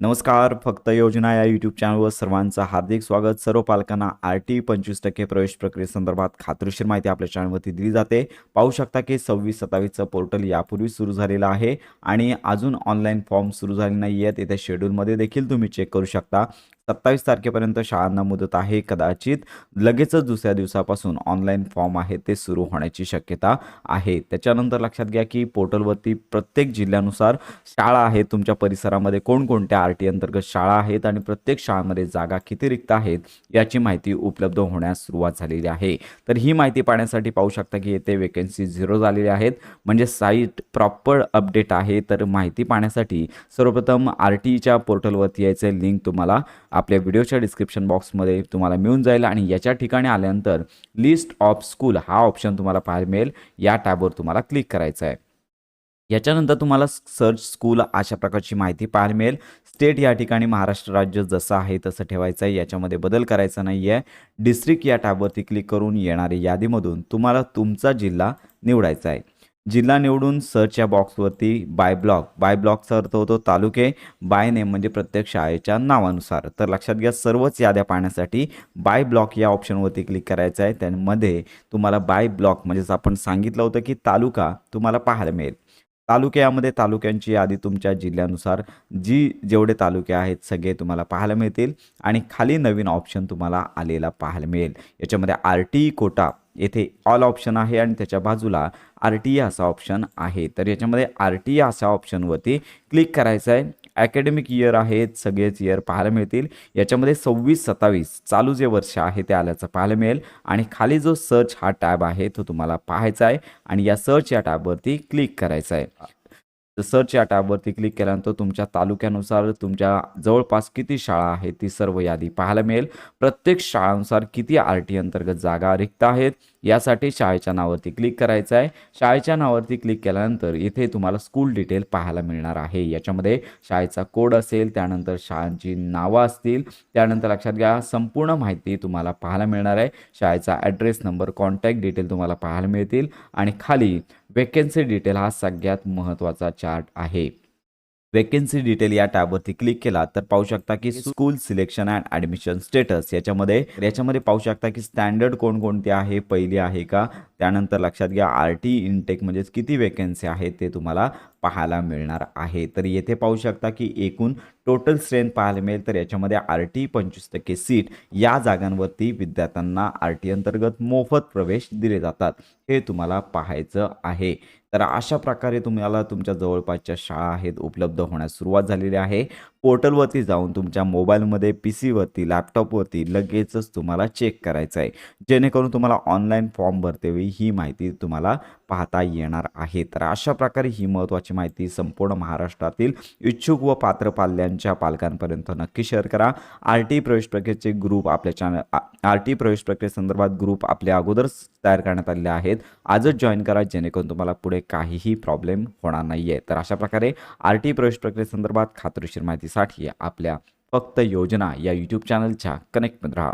नमस्कार फक्त योजना या यूट्यूब चॅनलवर सर्वांचं हार्दिक स्वागत. सर्व पालकांना आर टी पंचवीस टक्के प्रवेश प्रक्रियेसंदर्भात खात्रीशीर माहिती आपल्या चॅनलवरती दिली जाते. पाहू शकता की सव्वीस सत्तावीसचं पोर्टल यापूर्वी सुरू झालेलं आहे आणि अजून ऑनलाईन फॉर्म सुरू झाले नाही आहेत येत्या शेड्यूलमध्ये देखील तुम्ही चेक करू शकता. सत्तावीस तारखेपर्यंत शाळांना मुदत आहे. कदाचित लगेचच दुसऱ्या दिवसापासून ऑनलाईन फॉर्म आहे ते सुरू होण्याची शक्यता आहे. त्याच्यानंतर लक्षात घ्या की पोर्टलवरती प्रत्येक जिल्ह्यानुसार शाळा आहेत. तुमच्या परिसरामध्ये कोणकोणत्या आर टी अंतर्गत शाळा आहेत आणि प्रत्येक शाळांमध्ये जागा किती रिक्त आहेत याची माहिती उपलब्ध होण्यास सुरुवात झालेली आहे. तर ही माहिती पाहण्यासाठी पाहू शकता की येथे वेकन्सी झिरो झालेली आहेत. म्हणजे साईट प्रॉपर अपडेट आहे. तर माहिती पाहण्यासाठी सर्वप्रथम आर टीच्या पोर्टलवरती यायचं. लिंक तुम्हाला आपल्या व्हिडिओच्या डिस्क्रिप्शन बॉक्समध्ये तुम्हाला मिळून जाईल आणि याच्या ठिकाणी आल्यानंतर लिस्ट ऑफ स्कूल हा ऑप्शन तुम्हाला पाहायला मिळेल. या टॅबवर तुम्हाला क्लिक करायचं आहे. याच्यानंतर तुम्हाला सर्च स्कूल अशा प्रकारची माहिती पाहायला मिळेल. स्टेट या ठिकाणी महाराष्ट्र राज्य जसं आहे तसं ठेवायचं आहे. याच्यामध्ये बदल करायचा नाही आहे डिस्ट्रिक्ट या टॅबवरती क्लिक करून येणारी यादीमधून तुम्हाला तुमचा जिल्हा निवडायचा आहे. जिल्हा निवडून सरच्या बॉक्सवरती बाय ब्लॉक बाय ब्लॉकचा अर्थ होतो तालुके बाय नेम म्हणजे प्रत्येक शाळेच्या नावानुसार. तर लक्षात घ्या सर्वच याद्या पाहण्यासाठी बाय ब्लॉक या ऑप्शनवरती क्लिक करायचं आहे. त्यामध्ये तुम्हाला बाय ब्लॉक म्हणजेच आपण सांगितलं होतं की तालुका तुम्हाला पाहायला मिळेल. तालुक्यामध्ये तालुक्यांची यादी तुमच्या जिल्ह्यानुसार जी जेवढे तालुके आहेत सगळे तुम्हाला पाहायला मिळतील. आणि खाली नवीन ऑप्शन तुम्हाला आलेला पाहायला मिळेल. याच्यामध्ये आर टी कोटा येथे ऑल ऑप्शन आहे आणि त्याच्या बाजूला आर टी असा ऑप्शन आहे. तर याच्यामध्ये आर टी असा ऑप्शनवरती क्लिक करायचं आहे. अकॅडमिक इयर आहेत सगळेच इयर पाहायला मिळतील. याच्यामध्ये सव्वीस सत्तावीस चालू जे वर्ष आहे ते आल्याचं पाहायला मिळेल. आणि खाली जो सर्च हा टॅब आहे तो तुम्हाला पाहायचा आहे. आणि या सर्च या टॅबवरती क्लिक करायचा आहे. तर सर्च या टॅबवरती क्लिक केल्यानंतर तुमच्या तालुक्यानुसार तुमच्या जवळपास किती शाळा आहेत ती सर्व यादी पाहायला मिळेल. प्रत्येक शाळानुसार किती आर टी अंतर्गत जागा रिक्त आहेत यासाठी शाळेच्या नावावरती क्लिक करायचं आहे. शाळेच्या नावावरती क्लिक केल्यानंतर इथे तुम्हाला स्कूल डिटेल पाहायला मिळणार आहे. याच्यामध्ये शाळेचा कोड असेल त्यानंतर शाळांची नावं असतील त्यानंतर लक्षात घ्या संपूर्ण माहिती तुम्हाला पाहायला मिळणार आहे. शाळेचा ॲड्रेस नंबर कॉन्टॅक्ट डिटेल तुम्हाला पाहायला मिळतील. आणि खाली वेकेन्सी डिटेल हा सगळ्यात महत्त्वाचा चार्ट आहे. वेकेन्सी डिटेल या टॅबवरती क्लिक केला तर पाहू शकता की school selection and admission status याच्यामध्ये याच्यामध्ये पाहू शकता की स्टँडर्ड कोणकोणते आहे पहिली आहे का? त्यानंतर लक्षात घ्या आर टी इनटेक म्हणजेच किती वेकन्सी आहेत ते तुम्हाला पाहायला मिळणार आहे. तर येथे पाहू शकता की एकूण टोटल स्ट्रेंथ पाहायला मिळेल तर याच्यामध्ये आर टी पंचवीस टक्के सीट या जागांवरती विद्यार्थ्यांना आर टी अंतर्गत मोफत प्रवेश दिले जातात. हे तुम्हाला पाहायचं आहे. तर अशा प्रकारे तुम्हाला तुमच्या जवळपासच्या शाळा आहेत उपलब्ध होण्यास सुरुवात झालेली आहे. पोर्टलवरती जाऊन तुमच्या मोबाईलमध्ये पी सीवरती लॅपटॉपवरती लगेचच तुम्हाला चेक करायचं आहे. जेणेकरून तुम्हाला ऑनलाईन फॉर्म भरतेवेळी ही माहिती तुम्हाला पाहता येणार आहे. तर अशा प्रकारे ही महत्त्वाची माहिती संपूर्ण महाराष्ट्रातील इच्छुक व पात्र पाल्यांच्या पालकांपर्यंत नक्की शेअर करा. आर टी प्रवेश प्रक्रियेचे ग्रुप आपल्या चॅनल आर टी प्रवेश प्रक्रियेसंदर्भात ग्रुप आपल्या अगोदरच तयार करण्यात आलेले आहेत. आजच जॉईन करा जेणेकरून तुम्हाला पुढे काहीही प्रॉब्लेम होणार नाही आहे तर अशा प्रकारे आर टी प्रवेश प्रक्रियेसंदर्भात खात्रीशीर माहितीसाठी आपल्या फक्त योजना या यूट्यूब चॅनलच्या कनेक्टमध्ये राहा.